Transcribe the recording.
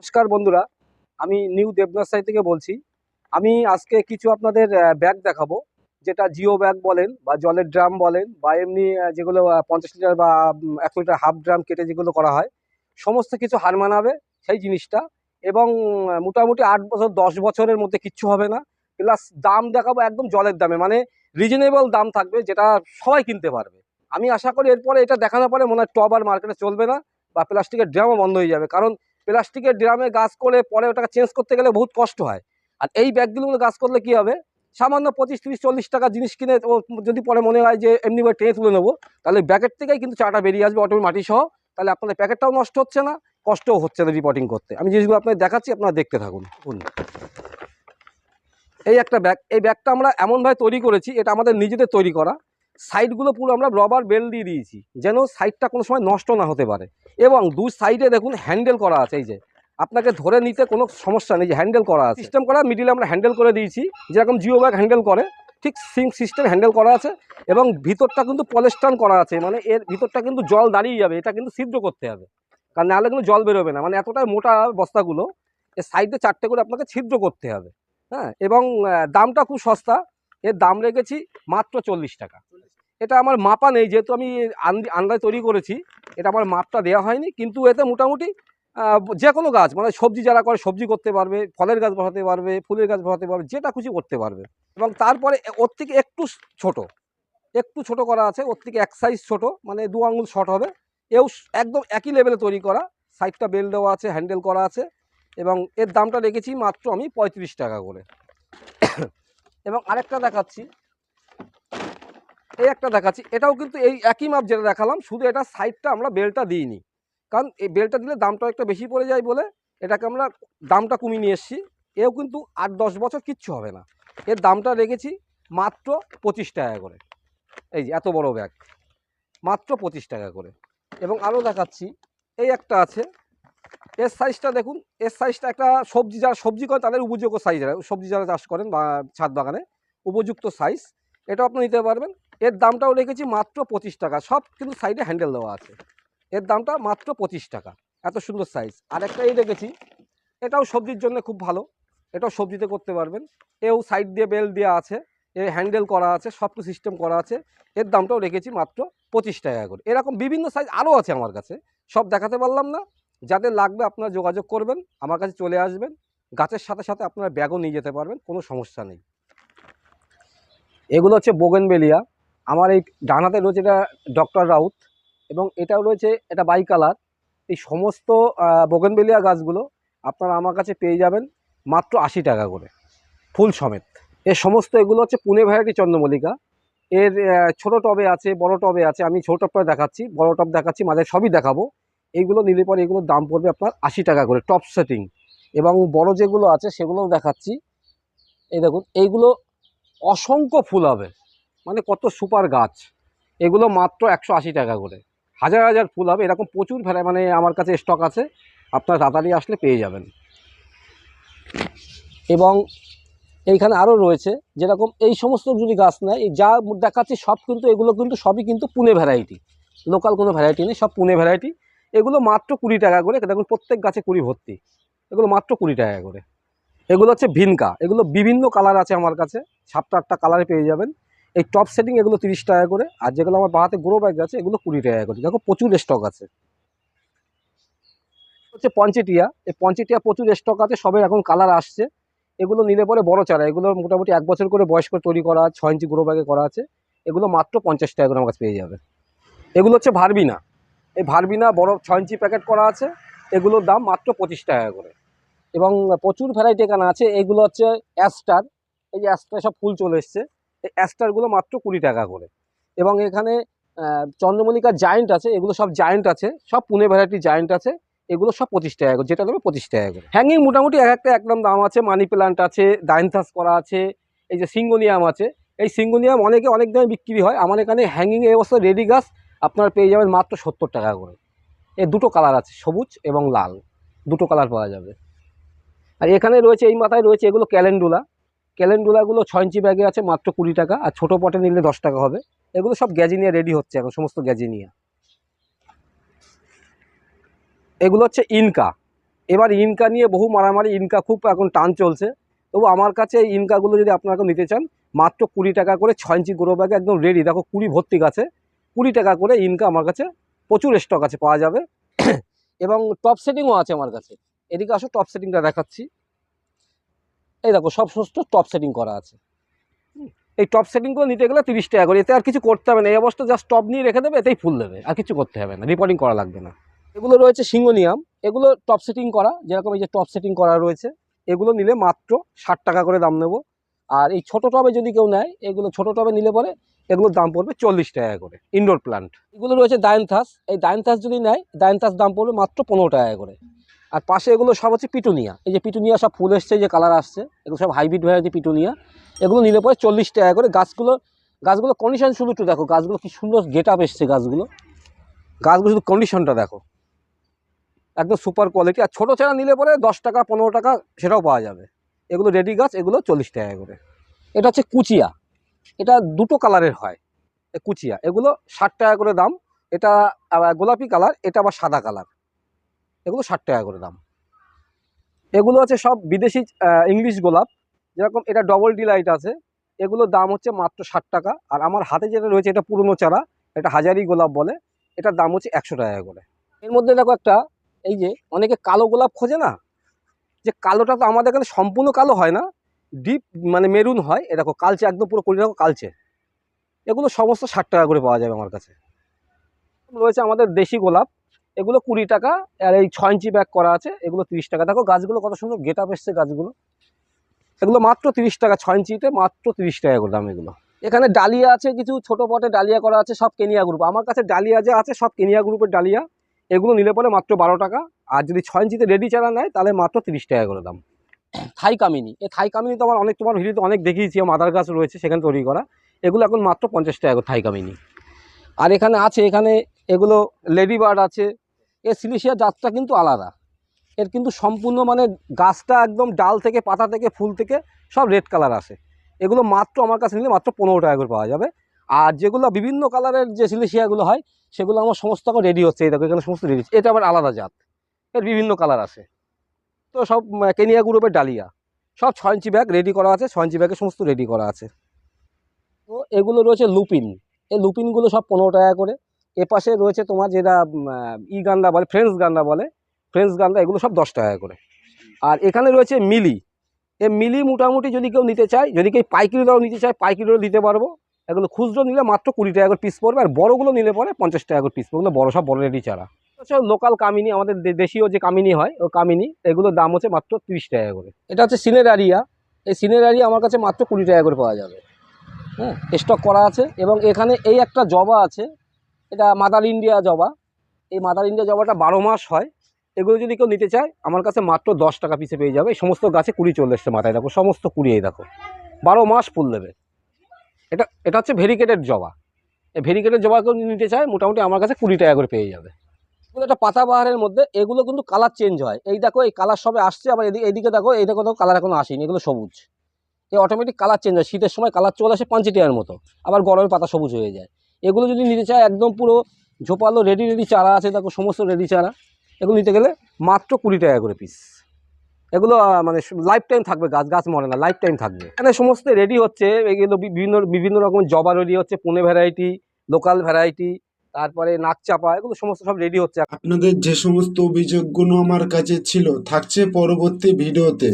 নমস্কার বন্ধুরা, আমি নিউ দেবনাসাই থেকে বলছি। আমি আজকে কিছু আপনাদের ব্যাগ দেখাবো, যেটা জিও ব্যাগ বলেন বা জলের ড্রাম বলেন বা এমনি যেগুলো পঞ্চাশ লিটার বা এক লিটার হাফ ড্রাম কেটে যেগুলো করা হয়, সমস্ত কিছু হার মানাবে সেই জিনিসটা এবং মোটামুটি আট বছর, দশ বছরের মধ্যে কিচ্ছু হবে না। প্লাস দাম দেখাবো একদম জলের দামে মানে রিজনেবল দাম থাকবে যেটা সবাই কিনতে পারবে। আমি আশা করি এরপরে এটা দেখানোর পরে মনে হয় টব আর মার্কেটে চলবে না বা প্লাস্টিকের ড্রামও বন্ধ হয়ে যাবে, কারণ প্লাস্টিকের ড্রামে গাছ করে পরে ওটাকে চেঞ্জ করতে গেলে বহুত কষ্ট হয়। আর এই ব্যাগগুলো গাছ করলে কি হবে? সামান্য পঁচিশ, তিরিশ, চল্লিশ টাকা জিনিস কিনে ও যদি পরে মনে হয় যে এমনি করে টেনে তুলে নেব, তাহলে ব্যাগের থেকেই কিন্তু চাটা বেরিয়ে আসবে অটোমেটিক মাটি সহ। তাহলে আপনাদের প্যাকেটটাও নষ্ট হচ্ছে না, কষ্টও হচ্ছে না রিপোর্টিং করতে। আমি জিনিসগুলো আপনাদের দেখাচ্ছি, আপনারা দেখতে থাকুন। এই একটা ব্যাগ, এই ব্যাগটা আমরা এমনভাবে তৈরি করেছি, এটা আমাদের নিজেদের তৈরি করা। সাইডগুলো পুরো আমরা রবার বেল দিয়ে দিয়েছি, যেন সাইডটা কোনো সময় নষ্ট না হতে পারে। এবং দু সাইডে দেখুন হ্যান্ডেল করা আছে এই যে। আপনাকে ধরে নিতে কোনো সমস্যা নেই যে হ্যান্ডেল করা আছে। সিস্টেম করা মিডিলে আমরা হ্যান্ডেল করে দিয়েছি, যেরকম জিও ব্যাগ হ্যান্ডেল করে, ঠিক সিং সিস্টেম হ্যান্ডেল করা আছে। এবং ভিতরটা কিন্তু পলেস্টান করা আছে মানে এর ভিতরটা কিন্তু জল দাঁড়িয়ে যাবে, এটা কিন্তু ছিদ্র করতে হবে। কারণ নাহলে কিন্তু জল বেরোবে না মানে এতটাই মোটা বস্তাগুলো এর সাইডে চারটে করে আপনাকে ছিদ্র করতে হবে। হ্যাঁ এবং দামটা খুব সস্তা, এর দাম রেখেছি মাত্র চল্লিশ টাকা। এটা আমার মাপা নেই, যেহেতু আমি আন্দায় তৈরি করেছি, এটা আমার মাপটা দেওয়া হয়নি, কিন্তু এতে মোটামুটি যে কোনো গাছ মানে সবজি যারা করে সবজি করতে পারবে, ফলের গাছ বসাতে পারবে, ফুলের গাছ বসাতে পারবে, যেটা খুশি করতে পারবে। এবং তারপরে ওর থেকে একটু ছোট একটু ছোট করা আছে, ওর থেকে এক সাইজ ছোট মানে দু আঙুল শর্ট হবে। এও একদম একই লেভেলে তৈরি করা সাইডটা বেল দেওয়া আছে হ্যান্ডেল করা আছে, এবং এর দামটা রেখেছি মাত্র আমি পঁয়ত্রিশ টাকা করে। এবং আরেকটা দেখাচ্ছি। এই একটা দেখাচ্ছি। এটাও কিন্তু এই একই মাপ যেটা দেখালাম, শুধু এটা সাইডটা আমরা বেলটা দিইনি। কারণ এই বেলটা দিলে দামটা একটা বেশি পড়ে যায় বলে এটাকে আমরা দামটা কমিয়ে নিয়ে এসেছি। এও কিন্তু আট দশ বছর কিচ্ছু হবে না। এর দামটা রেখেছি মাত্র পঁচিশ টাকা করে। এই যে, এত বড় ব্যাগ মাত্র পঁচিশ টাকা করে। এবং আরও দেখাচ্ছি, এই একটা আছে। এর সাইজটা দেখুন, এর সাইজটা একটা সবজি যারা, সবজি করে তাদের উপযোগ্য সাইজ সবজি যারা চাষ করেন বা ছাদ বাগানে, উপযুক্ত সাইজ এটাও আপনি নিতে পারবেন। এর দামটাও রেখেছি মাত্র পঁচিশ টাকা। সব কিন্তু সাইডে হ্যান্ডেল দেওয়া আছে। এর দামটা মাত্র পঁচিশ টাকা। এত সুন্দর সাইজ আর একটা এই রেখেছি এটাও সবজির জন্য খুব ভালো। এটাও সবজিতে করতে পারবেন। এও সাইড দিয়ে বেল দেওয়া আছে। এ হ্যান্ডেল করা আছে সব সিস্টেম করা আছে। এর দামটাও রেখেছি মাত্র পঁচিশ টাকা করে। এরকম বিভিন্ন সাইজ আরও আছে আমার কাছে। সব দেখাতে পারলাম না। যাদের লাগবে আপনারা যোগাযোগ করবেন, আমার কাছে চলে আসবেন। গাছের সাথে সাথে আপনারা ব্যাগও নিয়ে যেতে পারবেন, কোনো সমস্যা নেই। এগুলো হচ্ছে বোগেনবেলিয়া আমার এই ডান হাতে রয়েছে এটা ডক্টর রাউত এবং এটাও রয়েছে এটা বাই কালার। এই সমস্ত বোগেনবেলিয়া গাছগুলো আপনারা আমার কাছে পেয়ে যাবেন মাত্র আশি টাকা করে, ফুল সমেত। এর সমস্ত এগুলো হচ্ছে পুনে ভ্যারাইটি চন্দ্রমল্লিকা। এর ছোট টবে আছে, বড় টবে আছে, আমি ছোট টবটা দেখাচ্ছি, বড় টব দেখাচ্ছি, মাঝে সবই দেখাবো। এইগুলো নিলে পরে এগুলোর দাম পড়বে আপনার আশি টাকা করে, টপ সেটিং এবং বড় যেগুলো আছে সেগুলোও দেখাচ্ছি। এই দেখুন, এইগুলো অসংখ্য ফুল হবে। মানে কত সুপার গাছ। এগুলো মাত্র একশো আশি টাকা করে। হাজার হাজার ফুল হবে। এরকম প্রচুর ভ্যারাই মানে আমার কাছে স্টক আছে। আপনারা তাড়াতাড়ি আসলে পেয়ে যাবেন। এবং এইখানে আরও রয়েছে, যেরকম এই সমস্ত যদি গাছ নেয় যা দেখাচ্ছি সব কিন্তু, এগুলো কিন্তু সবই কিন্তু পুনে ভ্যারাইটি লোকাল কোনো ভ্যারাইটি নেই, সব পুনে ভ্যারাইটি এগুলো মাত্র কুড়ি টাকা করে। দেখুন, প্রত্যেক গাছে কুড়ি ভর্তি। এগুলো মাত্র কুড়ি টাকা করে। এগুলো হচ্ছে ভিনকা। এগুলো বিভিন্ন কালার আছে আমার কাছে। সাতটা আটটা কালারে পেয়ে যাবেন। এই টপ সেটিং এগুলো তিরিশ টাকা করে, আর যেগুলো আমার বাহাতে গ্রো ব্যাগ আছে, এগুলো কুড়ি টাকা করে। দেখো প্রচুর স্টক আছে। হচ্ছে পঞ্চেটিয়া এই পঞ্চেটিয়া প্রচুর স্টক আছে সবে এখন কালার আসছে। এগুলো নিলে পরে বড় চারা, এগুলো মোটামুটি এক বছর করে বয়স করে তৈরি করা ছয় ইঞ্চি গ্রো ব্যাগে করা আছে। এগুলো মাত্র পঞ্চাশ টাকা করে আমার কাছে পেয়ে যাবে। এগুলো হচ্ছে ভারবিনা এই ভারবিনা বড় ছয় ইঞ্চি প্যাকেট করা আছে, এগুলোর দাম মাত্র পঁচিশ টাকা করে। এবং প্রচুর ভ্যারাইটি এখানে আছে, এগুলো হচ্ছে অ্যাস্টার এই অ্যাস্টার সব ফুল চলে এসছে। এই অ্যাস্টারগুলো মাত্র কুড়ি টাকা করে। এবং এখানে চন্দ্রমল্লিকার জায়েন্ট আছে, এগুলো সব জায়েন্ট আছে, সব পুনে ভ্যারাইটি জায়েন্ট আছে, এগুলো সব পঁচিশ টাকা করে, যেটা দেবে পঁচিশ টাকা করে। হ্যাঙ্গিং মোটামুটি এক একটা একদম দাম আছে মানি প্ল্যান্ট আছে ডাইনথাস করা আছে, এই যে সিঙ্গোনিয়াম আছে, এই সিঙ্গোনিয়াম অনেকে অনেক দামে বিক্রি হয়, আমার এখানে হ্যাঙ্গিং এই অবস্থা রেডি গাছ আপনারা পেয়ে যাবেন মাত্র সত্তর টাকা করে। এর দুটো কালার আছে, সবুজ এবং লাল, দুটো কালার পাওয়া যাবে। আর এখানে রয়েছে, এই মাথায় রয়েছে এগুলো ক্যালেন্ডুলা ক্যালেন্ডুলাগুলো ছয় ইঞ্চি ব্যাগে আছে মাত্র কুড়ি টাকা, আর ছোটো পটে নিলে দশ টাকা হবে। এগুলো সব গ্যাজিনিয়া রেডি হচ্ছে এখন, সমস্ত গ্যাজিনিয়া। এগুলো হচ্ছে ইনকা। এবার ইনকা নিয়ে বহু মারামারি, ইনকা খুব এখন টান চলছে। তবু আমার কাছে এই ইনকাগুলো যদি আপনারা নিতে চান, মাত্র কুড়ি টাকা করে ছয় ইঞ্চি গ্রো ব্যাগে একদম রেডি দেখো কুড়ি ভর্তি গাছে, কুড়ি টাকা করে ইনকা আমার কাছে প্রচুর স্টক আছে, পাওয়া যাবে। এবং টপ সেটিংও আছে আমার কাছে। এদিকে আসো টপ সেটিংটা দেখাচ্ছি। এই দেখো, সব সমস্ত টপ সেটিং করা আছে। এই টপ সেটিংগুলো নিতে গেলে তিরিশ টাকা করে, এতে আর কিছু করতে হবে না। এই অবস্থা জাস্ট টপ নিয়ে রেখে দেবে, এতেই ফুল দেবে, আর কিছু করতে হবে না রিপোর্টিং করা লাগবে না। এগুলো রয়েছে সিঙ্গোনিয়াম, এগুলো টপ সেটিং করা, যেরকম এই যে টপ সেটিং করা রয়েছে, এগুলো নিলে মাত্র ষাট টাকা করে দাম নেব। আর এই ছোটো টবে যদি কেউ নেয়, এগুলো ছোটো টবে নিলে পরে এগুলোর দাম পড়বে চল্লিশ টাকা করে ইনডোর প্লান্ট এগুলো রয়েছে ডায়নথাস এই ডায়নথাস যদি নেয় ডায়নথাস দাম পড়বে মাত্র পনেরো টাকা করে। আর পাশে এগুলো সব হচ্ছে পিটুনিয়া। এই যে পিটুনিয়া সব ফুল এসছে যে কালার আসছে, এগুলো সব হাইব্রিড ভ্যারাইটি পিটুনিয়া। এগুলো নিলে পরে চল্লিশ টাকা করে গাছগুলো গাছগুলো কন্ডিশন শুধু একটু দেখো, গাছগুলো কি সুন্দর গেট আপ এসছে গাছগুলো। গাছগুলো শুধু কন্ডিশনটা দেখো। একদম সুপার কোয়ালিটি আর ছোটো চারা নিলে পরে দশ টাকা, পনেরো টাকা সেটাও পাওয়া যাবে। এগুলো রেডি গাছ, এগুলো চল্লিশ টাকা করে। এটা হচ্ছে কুচিয়া। এটা দুটো কালারের হয় কুচিয়া। এগুলো ষাট টাকা করে দাম। এটা গোলাপি কালার এটা আবার সাদা কালার এগুলো ষাট টাকা করে দাম। এগুলো আছে সব বিদেশি ইংলিশ গোলাপ। যেরকম এটা ডবল ডিলাইট আছে। এগুলোর দাম হচ্ছে মাত্র ষাট টাকা। আর আমার হাতে যেটা রয়েছে এটা পুরনো চারা, এটা হাজারি গোলাপ বলে। এটার দাম হচ্ছে একশো টাকা করে। এর মধ্যে দেখো একটা, এই যে অনেকে কালো গোলাপ খোঁজে না? যে কালোটা তো আমাদের এখানে সম্পূর্ণ কালো হয় না। ডিপ মানে মেরুন হয়। এ দেখো কালচে, একদম পুরো কুড়ি দেখো কালচে। এগুলো সমস্ত ষাট টাকা করে পাওয়া যাবে আমার কাছে। রয়েছে আমাদের দেশি গোলাপ। এগুলো কুড়ি টাকা, আর এই ছয় ইঞ্চি ব্যাগ করা আছে, এগুলো তিরিশ টাকা। দেখো গাছগুলো কত সুন্দর গেট আপ এসছে গাছগুলো। এগুলো মাত্র তিরিশ টাকা, ছয় ইঞ্চিতে মাত্র তিরিশ টাকা করে দাম এগুলো। এখানে ডালিয়া আছে, কিছু ছোটো পটে ডালিয়া করা আছে, সব কেনিয়া গ্রুপ আমার কাছে ডালিয়া যে আছে, সব কেনিয়া গ্রুপের ডালিয়া। এগুলো নিলে পরে মাত্র বারো টাকা। আর যদি ছয় ইঞ্চিতে রেডি চারা নেয়, তাহলে মাত্র তিরিশ টাকা করে দাম। থাই কামিনী। এই থাই কামিনী তো আমার অনেক, তোমার ভিডিওতে অনেক দেখিয়েছি মাদার গাছ রয়েছে, সেখানে তৈরি করা। এগুলো এখন মাত্র পঞ্চাশ টাকা করে থাই কামিনী। আর এখানে আছে, এখানে এগুলো লেডি বার্ড আছে। এর সিলিশিয়া জাতটা কিন্তু আলাদা। এর কিন্তু সম্পূর্ণ মানে গাছটা একদম ডাল থেকে, পাতা থেকে, ফুল থেকে সব রেড কালার আসে এগুলো মাত্র আমার কাছে নিলে মাত্র পনেরো টাকা করে পাওয়া যাবে। আর যেগুলো বিভিন্ন কালারের যে সিলিশিয়াগুলো হয়, সেগুলো আমার সমস্ত এখন রেডি হচ্ছে। এই দেখো, এখানে সমস্ত রেডি এটা আবার আলাদা জাত। এর বিভিন্ন কালার আছে। তো সব কেনিয়া গ্রুপের ডালিয়া। সব ছয় ইঞ্চি ব্যাগ রেডি করা আছে। ছয় ইঞ্চি ব্যাগে সমস্ত রেডি করা আছে। তো এগুলো রয়েছে লুপিন। এই লুপিনগুলো সব পনেরো টাকা করে। এপাশে রয়েছে তোমার যেটা ই গান্দা বলে ফ্রেঞ্চ গান্দা বলে। ফ্রেঞ্চ গান্দা, এগুলো সব দশ টাকা করে। আর এখানে রয়েছে মিলি। এ মিলি মোটামুটি যদি কেউ নিতে চায়, যদি কেউ পাইকারি দাও নিতে চায় পাইকারিও দিতে পারব। এগুলো খুচরো নিলে মাত্র কুড়ি টাকা করে পিস পড়বে, আর বড়োগুলো নিলে পরে পঞ্চাশ টাকা করে পিস পড়বে। বড় সব বড় রেডি চারা হচ্ছে লোকাল কামিনী, আমাদের দেশীয় যে কামিনী হয়, ও কামিনী, এগুলোর দাম হচ্ছে মাত্র তিরিশ টাকা করে। এটা হচ্ছে সিনেরারিয়া। এই সিনেরারিয়া আমার কাছে মাত্র কুড়ি টাকা করে পাওয়া যাবে। হ্যাঁ স্টক করা আছে এবং এখানে এই একটা জবা আছে। এটা মাদার ইন্ডিয়া জবা। এই মাদার ইন্ডিয়া জবাটা বারো মাস হয়। এগুলো যদি কেউ নিতে চায়, আমার কাছে মাত্র দশ টাকা পিসে পেয়ে যাবে। এই সমস্ত গাছে কুড়ি চলে এসছে মাথায়। দেখো, সমস্ত কুড়ি এই দেখো। বারো মাস ফুল দেবে। এটা এটা হচ্ছে ভেরিকেটেড জবা। এই ভেরিকেটেড জবা কেউ নিতে চায়, মোটামুটি আমার কাছে কুড়ি টাকা করে পেয়ে যাবে। এগুলো একটা পাতাবাহারের মধ্যে, এগুলো কিন্তু কালার চেঞ্জ হয়। এই দেখো, এই কালার সবে আসছে, আবার এদিকে এদিকে দেখো, এই দেখো দেখো কালার এখনও আসেনি। এগুলো সবুজ। এই অটোমেটিক কালার চেঞ্জ হয়। শীতের সময় কালার চলে আসে পাঞ্চিটিয়ার মতো। আবার গরমে পাতা সবুজ হয়ে যায়। এগুলো যদি নিতে চায়, একদম পুরো ঝোপালো রেডি রেডি চারা আছে, দেখো সমস্ত রেডি চারা। এগুলো নিতে গেলে মাত্র কুড়ি টাকা করে পিস এগুলো মানে লাইফ টাইম থাকবে, গাছ গাছ মরে না লাইফ টাইম থাকবে। এখানে সমস্ত রেডি হচ্ছে, এগুলো বিভিন্ন বিভিন্ন রকম জবা রেডি হচ্ছে, পুনে ভ্যারাইটি লোকাল ভ্যারাইটি তারপরে নাকচাপা এগুলো সমস্ত সব রেডি হচ্ছে। আপনাদের যে সমস্ত অভিযোগগুলো আমার কাছে ছিল, থাকছে পরবর্তী ভিডিওতে।